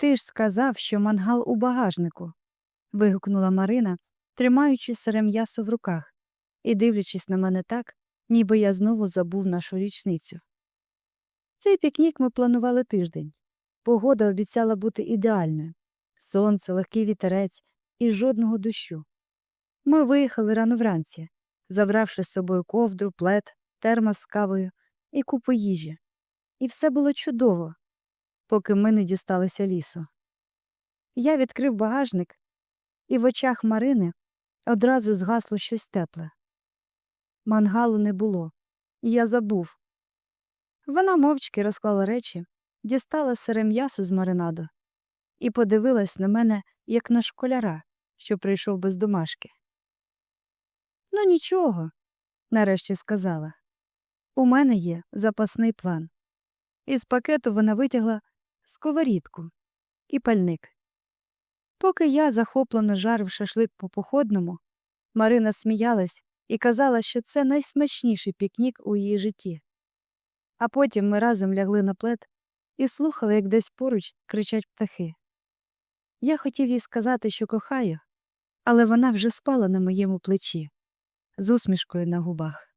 Ти ж сказав, що мангал у багажнику. вигукнула Марина, тримаючи сире м'ясо в руках і дивлячись на мене так, ніби я знову забув нашу річницю. Цей пікнік ми планували тиждень. Погода обіцяла бути ідеальною сонце, легкий вітерець і жодного дощу. Ми виїхали рано вранці, забравши з собою ковдру, плед, термос з кавою і купу їжі. І все було чудово, поки ми не дісталися лісу. Я відкрив багажник, і в очах Марини одразу згасло щось тепле. Мангалу не було, і я забув. Вона мовчки розклала речі, дістала сире м'ясо з маринаду і подивилась на мене, як на школяра, що прийшов без домашки. Ну, нічого, нарешті сказала. У мене є запасний план. Із пакету вона витягла сковорідку і пальник. Поки я захоплено жарив шашлик по походному, Марина сміялась і казала, що це найсмачніший пікнік у її житті. А потім ми разом лягли на плед і слухали, як десь поруч кричать птахи. Я хотів їй сказати, що кохаю, але вона вже спала на моєму плечі з усмішкою на губах.